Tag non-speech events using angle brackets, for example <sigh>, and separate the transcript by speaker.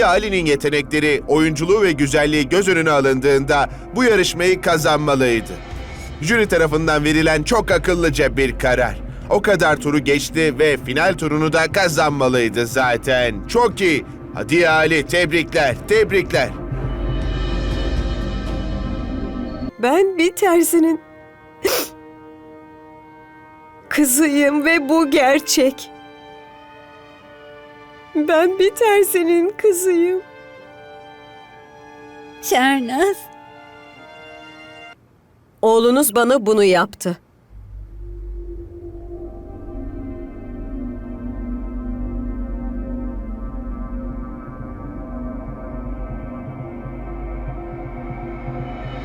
Speaker 1: Ali'nin yetenekleri, oyunculuğu ve güzelliği göz önüne alındığında bu yarışmayı kazanmalıydı. Jüri tarafından verilen çok akıllıca bir karar. O kadar turu geçti ve final turunu da kazanmalıydı zaten. Çok iyi. Hadiye Ali tebrikler, tebrikler.
Speaker 2: Ben bir terzinin <laughs> kızıyım ve bu gerçek. Ben bir terzinin kızıyım.
Speaker 3: Şernaz.
Speaker 2: Oğlunuz bana bunu yaptı.